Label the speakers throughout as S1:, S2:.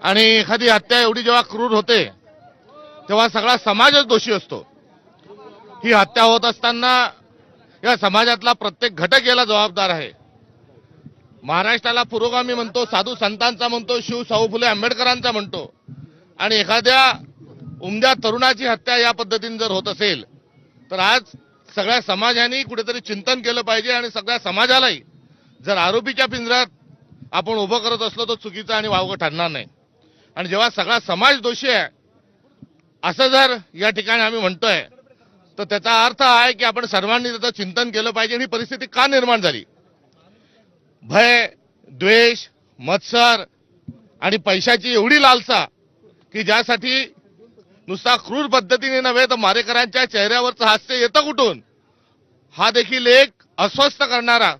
S1: आणि एखादी हत्या एवढी जेव्हा क्रूर होते तेव्हा सगळा समाजच दोषी असतो. ही हत्या होत असताना या समाजातला प्रत्येक घटक याला जबाबदार आहे. महाराष्ट्राला पुरोगामी म्हणतो साधू संतांचा म्हणतो शिव शाहू फुले आंबेडकरांचा म्हणतो. आणि एखाद्या उमद्या तरुणाची हत्या या पद्धतीने जर होत असेल तर आज सगळ्या समाजाने कुठेतरी चिंतन केलं पाहिजे आणि सगळ्या समाजालाही जर आरोपीच्या पिंजऱ्यात आपण उभं करत असलो तर चुकीचं आणि वावगं ठरणार नाही. आणि जेव्हा सगळा समाज दोषी आहे असं जर या ठिकाणी आम्ही म्हणतोय तर त्याचा अर्थ आहे की आपण सर्वांनी त्याचं चिंतन केलं पाहिजे आणि ही परिस्थिती का निर्माण झाली? भय द्वेष मत्सर आणि पैशाची एवढी लालसा की ज्यासाठी नुसता क्रूर पद्धतीने नव्हे तर मारेकरांच्या चेहऱ्यावरचं हास्य येतं कुठून? हा देखील एक अस्वस्थ करणारा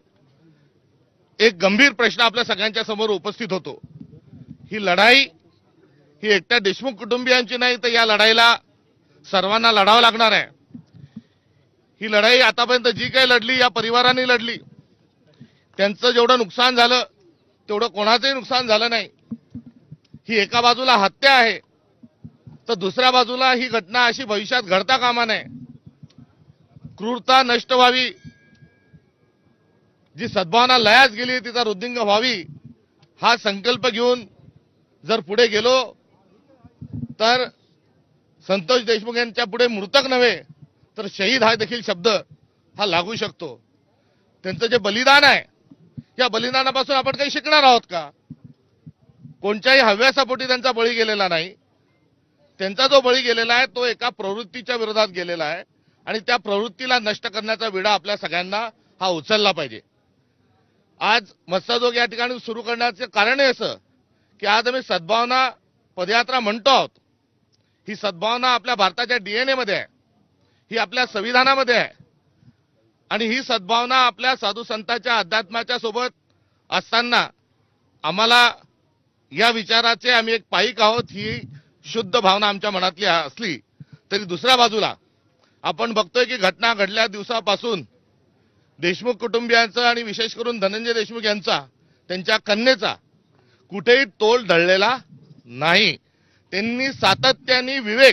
S1: एक गंभीर प्रश्न आपल्या सगळ्यांच्या समोर उपस्थित होतो. ही लढाई ही एकट्या देशमुख कुटुंबियांची नाही तर या लढाईला सर्वांना लढावं लागणार आहे. ही लढाई आतापर्यंत जी काही लढली या परिवारांनी लढली त्यांचं जेवढं नुकसान झालं तेवढं कोणाचंही नुकसान झालं नाही. ही एका बाजूला हत्या आहे तर दुसऱ्या बाजूला ही घटना अशी भविष्यात घडता कामा नये. क्रूरता नष्ट व्हावी. जी सद्भावना लयास गेली तिचा वृद्धिंग व्हावी हा संकल्प घेऊन जर पुढे गेलो तर संतोष देशमुख यांच्या पुढे मृतक नव्हे तर शहीद हा देखील शब्द हा लागू शकतो. त्यांचं जे बलिदान आहे या बलिदानापासून आपण काही शिकणार आहोत का? कोणत्याही हव्यासापोटी त्यांचा बळी गेलेला नाही. त्यांचा जो बळी गेलेला आहे तो एका प्रवृत्तीच्या विरोधात गेलेला आहे आणि त्या प्रवृत्तीला नष्ट करण्याचा विडा आपल्या सगळ्यांना हा उचलला पाहिजे. आज मत्स्यजोग या ठिकाणी सुरू करण्याचं कारण असं की आज आम्ही सद्भावना पदयात्रा म्हणतो आहोत. ही सद्भावना आपल्या भारताच्या डीएनए मध्ये आहे. ही आपल्या संविधानामध्ये आहे. आणि ही सद्भावना आपल्या साधू संतांच्या अध्यात्माच्या सोबत असताना आम्हाला या विचाराचे आम्ही एक पाईक आहोत ही शुद्ध भावना आमच्या मनातली असली तरी दुसऱ्या बाजूला आपण बघतोय की घटना घडल्या दिवसापासून देशमुख कुटुंबियांचं आणि विशेष करून धनंजय देशमुख यांचा त्यांच्या कन्येचा कुठेही तोल ढळलेला नाही. त्यांनी सातत्याने विवेक